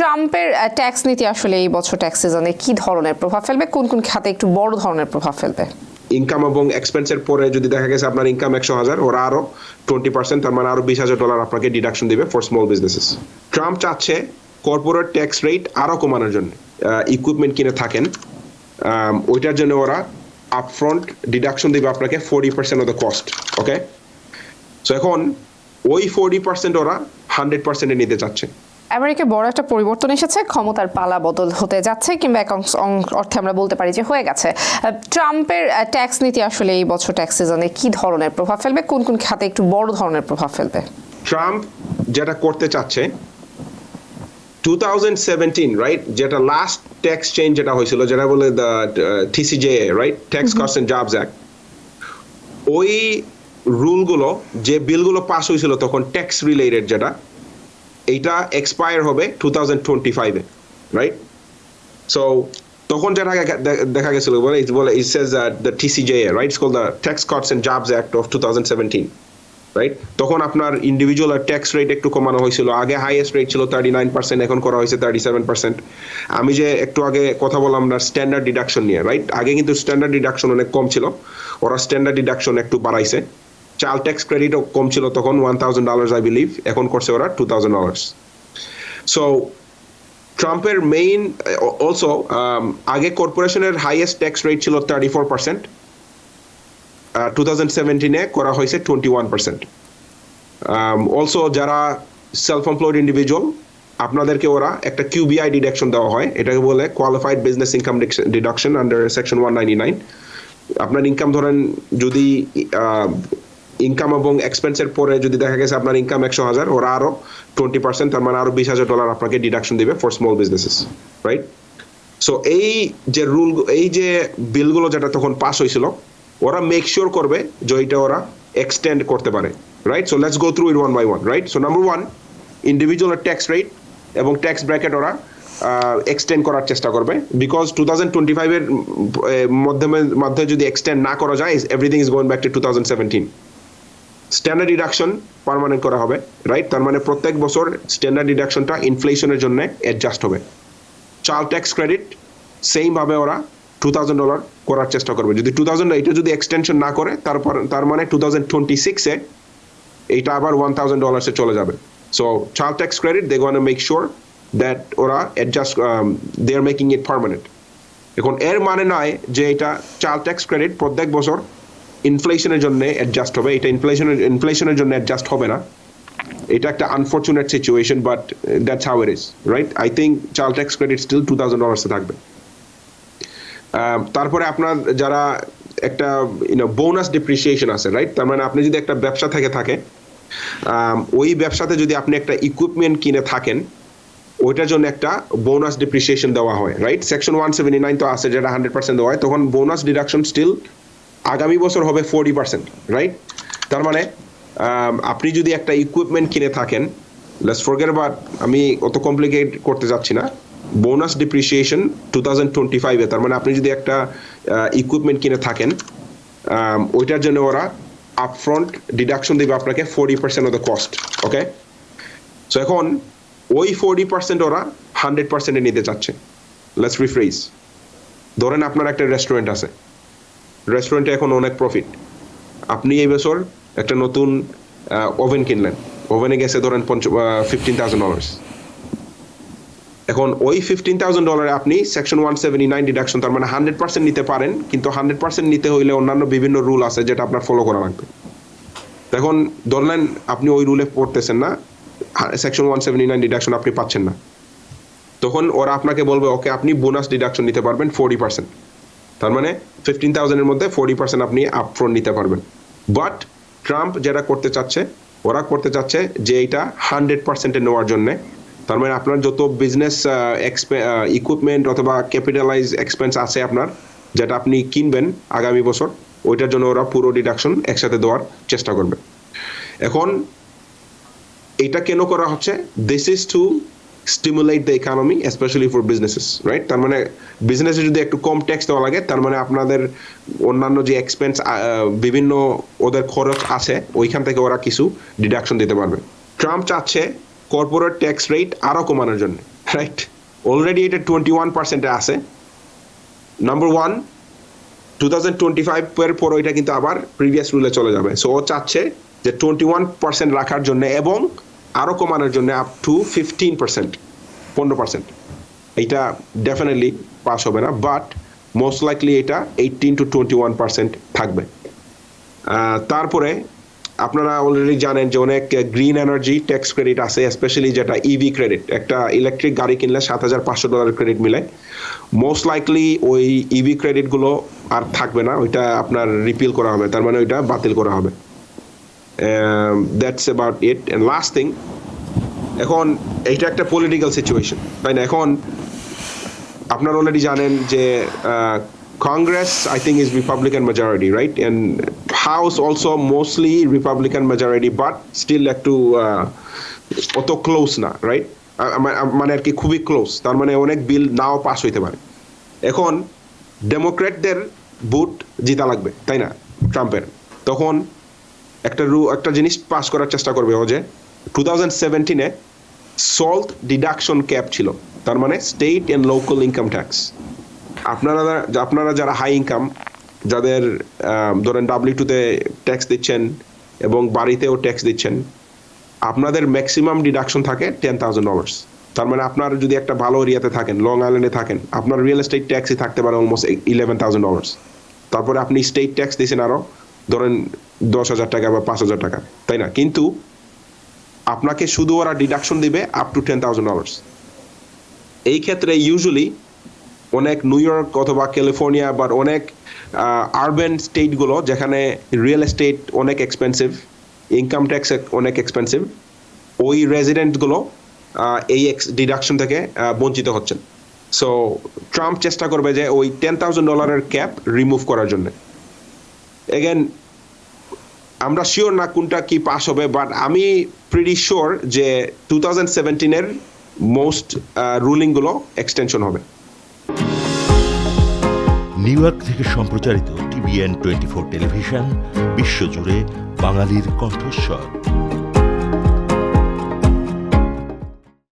ট্রাম্পের ট্যাক্স নীতি আসলে এই বছর ট্যাক্স সিজনে কি ধরনের প্রভাব ফেলবে? কোন কোন খাতে একটু বড় ধরনের প্রভাব ফেলবে? ইনকাম এবং এক্সপেন্সের পরে যদি দেখা গেছে আপনার ইনকাম একশো হাজার, ওরা আরও টোয়েন্টি পার্সেন্ট তার মানে আরও বিশ হাজার ডলার আপনাকে ডিডাকশন দিবে ফর স্মল বিজনেসেস ট্রাম্প চাচ্ছে কর্পোরেট ট্যাক্স রেট আরও কমানোর জন্য। ইকুইপমেন্ট কিনে থাকেন। ওইটার জন্য ওরা আপফ্রন্ট ডিডাকশন দিবে আপনাকে forty percent of the cost okay so এখন ওই ফোর্টি পার্সেন্ট ওরা হান্ড্রেড পার্সেন্টে নিতে চাচ্ছে। আমেরিকায় বড় একটা পরিবর্তন এসেছে ক্ষমতার পালা বদল হতে যাচ্ছে কিংবা এক অর্থে আমরা বলতে পারি যে হয়ে গেছে। ট্রাম্পের ট্যাক্স নীতি আসলে এই বছর ট্যাক্স সিজনে কি ধরনের প্রভাব ফেলবে? কোন কোন খাতে একটু বড় ধরনের প্রভাব ফেলবে? ট্রাম্প যেটা করতে চাচ্ছে 2017 রাইট যেটা লাস্ট ট্যাক্স চেঞ্জ যেটা হয়েছিল যেটা বলে the TCJ right tax cost and jobs act ওই রুলগুলো যে বিলগুলো পাস হয়েছিল তখন ট্যাক্স রিলেটেড যেটা এইটা এক্সপায়ার হবে টু থাউজেন্ড টোয়েন্টি ফাইভে রাইট সো তখন যেটা দেখা- গেছিল, বলে it বলে it says the TCJ right call the tax cost and jobs act of two thousand seventeen right তখন আপনার ইন্ডিভিজুয়াল ট্যাক্স রেট একটু কমানো হয়েছিল। আগে হাইয়েস্ট রেট ছিল থার্টি নাইন পার্সেন্ট এখন করা হয়েছে থার্টি সেভেন পার্সেন্ট আমি যে একটু আগে কথা বললাম না স্ট্যান্ডার্ড ডিডাকশন নিয়ে রাইট আগে কিন্তু স্ট্যান্ডার্ড ডিডাকশন অনেক কম ছিল। ওরা স্ট্যান্ডার্ড ডিডাকশন একটু বাড়াইছে। চাল ট্যাক্স ক্রেডিটও কম ছিল তখন one thousand dollars I believe এখন করছে ওরা টু থাউজেন্ড ডলার্স সো ট্রাম্পের মেইন অলসো আগে কর্পোরেশনের হাইয়েস্ট ট্যাক্স রেট ছিল thirty four percent two thousand সেভেন্টিনে করা হয়েছে টোয়েন্টি ওয়ান পার্সেন্ট অলসো যারা সেলফ এমপ্লয়েড ইন্ডিভিজুয়াল আপনাদেরকে ওরা একটা কিউবিআই ডিডাকশন দেওয়া হয়। এটাকে বলে qualified business income deduction under section one ninety nine আপনার ইনকাম ধরেন যদি ইনকাম এবং এক্সপেন্সের পরে যদি দেখা গেছে আপনার ইনকাম একশো হাজার, ওরা আরও টোয়েন্টি পার্সেন্ট তার মানে আরও বিশ হাজার ডলার আপনাকে ডিডাকশন দিবে for small businesses right so এই যে রুল এই যে বিলগুলো যেটা তখন পাস হয়েছিল ওরা মেক শিওর করবে যে এটা ওরা এক্সটেন্ড করতে পারে right so let's go through it one by one right so number one individual tax rate এবং ট্যাক্স ব্র্যাকেট ওরা এক্সটেন্ড করার চেষ্টা করবে বিকজ টু থাউজেন্ড টোয়েন্টি ফাইভের মাধ্যমে মাধ্যমে যদি এক্সটেন্ড না করা যায় everything is going back to two thousand seventeen standard deduction permanent করা হবে রাইট তার মানে প্রত্যেক বছর স্ট্যান্ডার্ড ডিডাকশনটা ইনফ্লেশনের জন্য অ্যাডজাস্ট হবে। চাল ট্যাক্স ক্রেডিট সেম ভাবে ওরা টু থাউজেন্ড ডলার করার চেষ্টা করবে। যদি টু থাউজেন্ড এটা যদি এক্সটেনশন না করে, তারপর, তার মানে টু থাউজেন্ড টোয়েন্টি সিক্সে এইটা আবার ওয়ান থাউজেন্ড ডলার্সে চলে যাবে। So child tax credit they gonna make sure that ওরা adjust they are making it permanent এখন এর মানে নয় যে এটা চাল ট্যাক্স ক্রেডিট প্রত্যেক বছর ইনফ্লেশনের জন্য অ্যাডজাস্ট হবে। এটা ইনফ্লেশনের ইনফ্লেশনের জন্য অ্যাডজাস্ট হবে না। এটা একটা unfortunate situation but that's how it is right I think child tax credit still two thousand ডলার্সে থাকবে। তারপরে আপনার যারা একটা ইউনো বোনাস ডিপ্রিসিয়েশন আছে রাইট তার মানে আপনি যদি একটা ব্যবসা থেকে থাকে ওই ব্যবসাতে যদি আপনি একটা ইকুইপমেন্ট কিনে থাকেন, ওইটার জন্য একটা বোনাস ডিপ্রিসিয়েশন দেওয়া হয় right section one seventy nine তো আছে, যেটা হান্ড্রেড পার্সেন্ট দেওয়া হয়, তখন বোনাস ডিডাকশন স্টিল আগামী বছর হবে ফোর্টি পার্সেন্ট রাইট তার মানে আপনি যদি একটা ইকুইপমেন্ট কিনে থাকেন লেটস ফরগেট বাট আমি অত কমপ্লিকেট করতে যাচ্ছি না bonus depreciation two thousand twenty ফাইভে তার মানে আপনি যদি একটা ইকুইপমেন্ট কিনে থাকেন ওইটার জন্য ওরা আপফ্রন্ট ডিডাকশন দেবে আপনাকে forty percent of the cost okay so এখন, ওই ফোর্টি পার্সেন্ট ওরা হান্ড্রেড পার্সেন্টে নিতে চাচ্ছে। লেটস রিফ্রেজ ধরেন আপনার একটা রেস্টুরেন্ট আছে। রেস্টুরেন্টে এখন অনেক প্রফিট আপনি এই বছর একটা নতুন ওভেন কিনলেন। ওভেনে গেছে ধরেন পঞ্চ ফিফটিন থাউজেন্ড ডলার্স এখন ওই ফিফটিন থাউজেন্ড ডলারে আপনি section one seventy nine deduction তার মানে হান্ড্রেড পার্সেন্ট নিতে পারেন, কিন্তু হান্ড্রেড পার্সেন্ট নিতে হইলে অন্যান্য বিভিন্ন রুল আছে যেটা আপনার ফলো করা লাগবে। এখন ধরলেন আপনি ওই রুলে পড়তেছেন না section one seventy nine deduction আপনি পাচ্ছেন না। তখন ওরা আপনাকে বলবে ওকে আপনি বোনাস ডিডাকশন নিতে পারবেন ফোর্টি পার্সেন্ট তার মানে ফিফটিন থাউজেন্ডের মধ্যে ফোর্টি পার্সেন্ট আপনি আপফ্রন্ট নিতে পারবেন। বাট ট্রাম্প যেটা করতে চাচ্ছে, ওরা করতে চাচ্ছে যে এটা হান্ড্রেড পার্সেন্টে নেওয়ার জন্যে। তার মানে আপনার যত বিজনেস ইকুইপমেন্ট অথবা ক্যাপিটালাইজ এক্সপেন্স আছে আপনার, যেটা আপনি কিনবেন আগামী বছর, ওইটার জন্য ওরা পুরো ডিডাকশন একসাথে দেওয়ার চেষ্টা করবে। এখন এটা কেন করা হচ্ছে? This is to stimulate the economy specially for businesses right তার মানে বিজনেসে যদি একটু কম ট্যাক্স দেওয়া লাগে, তার মানে আপনাদের অন্যান্য যে এক্সপেন্স বিভিন্ন ওদের খরচ আছে, ওইখান থেকে ওরা কিছু ডিডাকশন দিতে পারবে। ট্রাম্প চাচ্ছে কর্পোরেট ট্যাক্স রেট আরও কমানোর জন্য রাইট অলরেডি এটা টোয়েন্টি ওয়ান পার্সেন্টে আছে। Number one two thousand twenty ফাইভের পর ওইটা কিন্তু আবার প্রিভিয়াস রুলে চলে যাবে। সো ও চাচ্ছে যে টোয়েন্টি ওয়ান পার্সেন্ট রাখার জন্য এবং আরও কমানোর জন্য আপ টু ফিফটিন পার্সেন্ট পনেরো পার্সেন্ট এইটা ডেফিনেটলি পাস হবে না বাট মোস্ট লাইকলি এটা eighteen to twenty one percent থাকবে তারপরে আপনারা অলরেডি জানেন যে অনেক গ্রিন এনার্জি ট্যাক্স ক্রেডিট আছে স্পেশালি যেটা ইভি ক্রেডিট একটা ইলেকট্রিক গাড়ি কিনলে সাত হাজার পাঁচশো ডলার ক্রেডিট মিলে। মোস্ট লাইকলি ওই ইভি ক্রেডিটগুলো আর থাকবে না, ওইটা আপনার রিপিল করা হবে, তার মানে ওইটা বাতিল করা হবে। That's about it and last thing এখন এইটা একটা পলিটিক্যাল সিচুয়েশন তাই না এখন আপনারা অলরেডি জানেন যে Congress I think is Republican majority right and house also mostly Republican majority but still একটু আহ, অত ক্লোজ না রাইট মানে আর কি খুবই ক্লোজ তার মানে অনেক বিল নাও পাস হইতে পারে। এখন ডেমোক্রেটদের ভোট জিতা লাগবে তাই না? ট্রাম্পের তখন একটা রু একটা জিনিস পাস করার চেষ্টা করবে ও যে টু থাউজেন্ড সেভেন্টিনে সল্ট ডিডাকশন ক্যাপ ছিল। তার মানে state and local income tax আপনারা আপনারা যারা হাই ইনকাম যাদের ধরেন ডাব্লিউ টুতে ট্যাক্স দিচ্ছেন এবং বাড়িতেও ট্যাক্স দিচ্ছেন, আপনাদের ম্যাক্সিমাম ডিডাকশন থাকে টেন থাউজেন্ড ডলার্স তার মানে আপনার যদি একটা ভালো এরিয়াতে থাকেন লং আইল্যান্ডে থাকেন, আপনার রিয়েল এস্টেট ট্যাক্সই থাকতে পারে অলমোস্ট ইলেভেন থাউজেন্ড ডলার্স তারপরে আপনি স্টেট ট্যাক্স দিয়েছেন আরও ধরেন দশ হাজার টাকা বা পাঁচ হাজার টাকা, তাই না? কিন্তু আপনাকে শুধু ওরা ডিডাকশন দিবে up to ten thousand dollars এই ক্ষেত্রে ইউজুয়ালি অনেক নিউ ইয়র্ক অথবা ক্যালিফোর্নিয়া বা অনেক আরবান স্টেটগুলো যেখানে রিয়েল এস্টেট অনেক এক্সপেন্সিভ ইনকাম ট্যাক্স অনেক এক্সপেন্সিভ ওই রেজিডেন্টগুলো এই ডিডাকশন থেকে বঞ্চিত হচ্ছেন। সো ট্রাম্প চেষ্টা করবে যে ওই টেন থাউজেন্ড ডলারের ক্যাপ রিমুভ করার জন্য। এগেন আমরা শিওর না কোনটা কি পাস হবে বাট আমি প্রিডি শিওর যে টু থাউজেন্ড সেভেন্টিনের মোস্ট রুলিংগুলো এক্সটেনশন হবে। নিউ ইয়র্ক থেকে সম্প্রচারিত টিভিএন টোয়েন্টি ফোর টেলিভিশন, বিশ্বজুড়ে বাঙালির কণ্ঠস্বর।